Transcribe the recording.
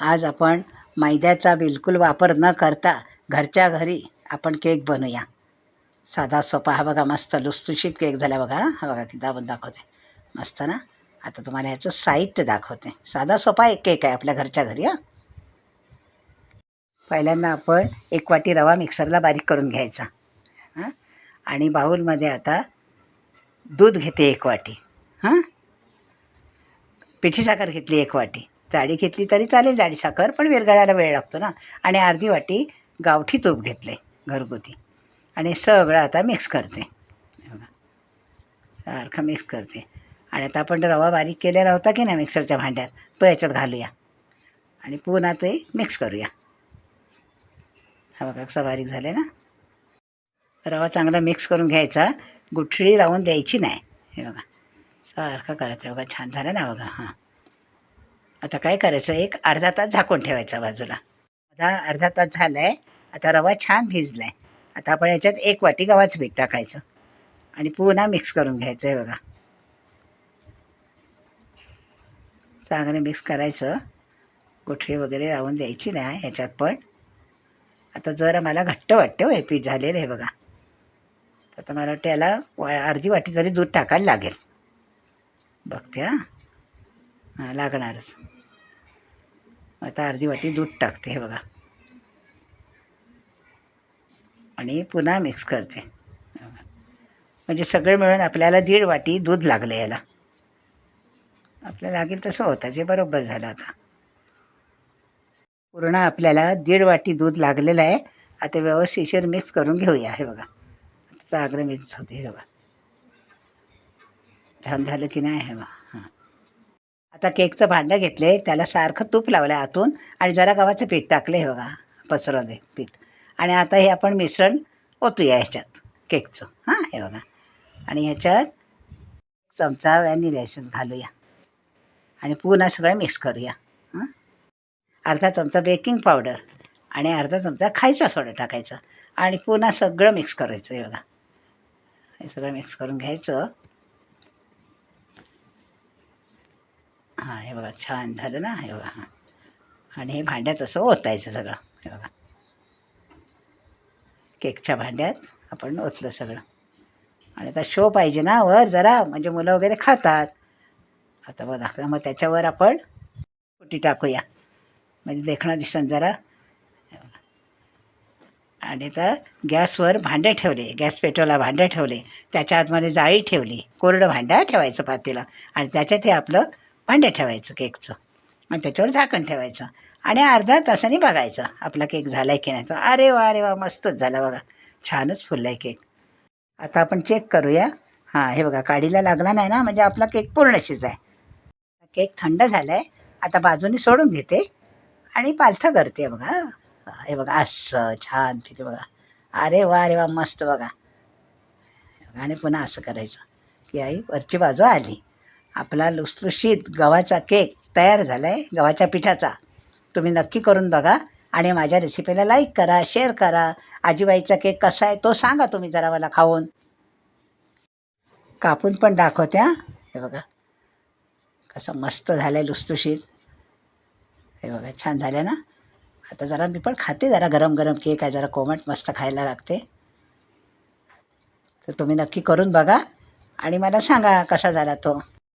आज आपण मैद्याचा बिलकुल वापर न करता घरच्या घरी आपण केक बनवूया. साधा सोपा. हा बघा मस्त लुसलुशीत केक झाला बघा. हा बघा की दाबून दाखवते. मस्त ना? आता तुम्हाला ह्याचं साहित्य दाखवते. साधा सोपा एक केक आहे आपल्या घरच्या घरी हां. पहिल्यांदा आपण एक वाटी रवा मिक्सरला बारीक करून घ्यायचा हां. आणि बाऊलमध्ये आता दूध घेते एक वाटी हां. पिठी साखर घेतली एक वाटी. जाडी घेतली तरी चालेल जाडी साखर पण विरघळायला वेळ लागतो ना. आणि अर्धी वाटी गावठी तूप घेतले घरगुती. आणि सगळं आता मिक्स करते. बघा. सारखं मिक्स करते. आणि आता आपण रवा बारीक केलेला होता की नाही मिक्सरच्या भांड्यात तो याच्यात घालूया. आणि पुन्हा ते मिक्स करूया. हा बघा कसा बारीक झाले ना. रवा चांगला मिक्स करून घ्यायचा. गुठळी लावून द्यायची नाही. हे बघा. सारखं करायचं. बघा छान झालं ना बघा. हां. आता काय करायचं? एक अर्धा तास झाकून ठेवायचा बाजूला. आता अर्धा तास झाला आहे आता रवा छान भिजला आहे आता आपण याच्यात एक वाटी गव्हाचं पीठ टाकायचं. आणि पुन्हा मिक्स करून घ्यायचं आहे बघा. चांगलं मिक्स करायचं. गुठळी वगैरे लावून द्यायची नाही ह्याच्यात पण. आता जरा मला घट्ट वाटते हो हे पीठ झालेलं आहे बघा. आता मला वाटतं याला वा अर्धी वाटी जरी दूध टाकायला लागेल. बघते हां. हां लागणारच. आता अर्धी वाटी दूध टाकते हे बघा. आणि पुन्हा मिक्स करते. म्हणजे सगळं मिळून आपल्याला दीड वाटी दूध लागलं याला. आपल्याला लागेल तसं होतं जे बरोबर झालं आता. पूर्ण आपल्याला दीड वाटी दूध लागलेलं आहे. आता व्यवस्थिशीर मिक्स करून घेऊया हे बघा. आता चांगलं मिक्स होते हे बघा. छान झालं की नाही हे बघा. हां. आता केकचं भांडं घेतले त्याला सारखं तूप लावलं आहे आतून आणि जरा गव्हाचं पीठ टाकलं हे बघा पसरवलं दे पीठ. आणि आता हे आपण मिश्रण ओतूया ह्याच्यात केकचं. हां हे बघा. आणि ह्याच्यात चमचा व्हॅनिला एसेन्स घालूया. आणि पुन्हा सगळं मिक्स करूया. हां? अर्धा चमचा बेकिंग पावडर आणि अर्धा चमचा खायचा सोडा टाकायचा. आणि पुन्हा सगळं मिक्स करायचं हे बघा. हे सगळं मिक्स करून घ्यायचं. हां हे बघा छान झालं ना हे बघा. हां आणि हे भांड्यात असं ओतायचं सगळं हे बघा. केकच्या भांड्यात आपण ओतलं सगळं. आणि आता शो पाहिजे ना वर जरा म्हणजे मुलं वगैरे खातात. आता बघा मग त्याच्यावर आपण फुटी टाकूया. म्हणजे देखणं दिसन जरा. आणि आता गॅसवर भांडे ठेवले गॅस पेटवला भांडे ठेवले. त्याच्या आतमध्ये जाळी ठेवली कोरडं भांडं ठेवायचं पातेलं. आणि त्याच्यात हे आपलं भांडे ठेवायचं केकचं. आणि त्याच्यावर झाकण ठेवायचं. आणि अर्धा तासाने बघायचं आपला केक झाला आहे की नाही तो. अरे वा अरे वा मस्तच झाला बघा. छानच फुलला आहे केक. आता आपण चेक करूया. हां हे बघा काडीला लागला नाही ना म्हणजे आपला केक पूर्ण शिजाय. केक थंड झाला आहे आता बाजूने सोडून घेते. आणि पालथं करते बघा. हे बघा असं छान फिरे बघा. अरे वा अरे वा मस्त बघा. आणि पुन्हा असं करायचं. की आई वरची बाजू आली. आपला लुसलुशीत गव्हाचा केक तयार झाला आहे गव्हाच्या पिठाचा. तुम्ही नक्की करून बघा आणि माझ्या रेसिपीला लाईक करा शेअर करा. आजीबाईचा केक कसा आहे तो सांगा तुम्ही जरा मला खाऊन. कापून पण दाखवत्या. हे बघा. कसं मस्त झालं आहे लुसलुशीत. हे बघा छान झालं ना? आता जरा मी पण खाते जरा गरम गरम केक आहे जरा कोमट मस्त खायला लागते. तर तुम्ही नक्की करून बघा आणि मला सांगा कसा झाला तो.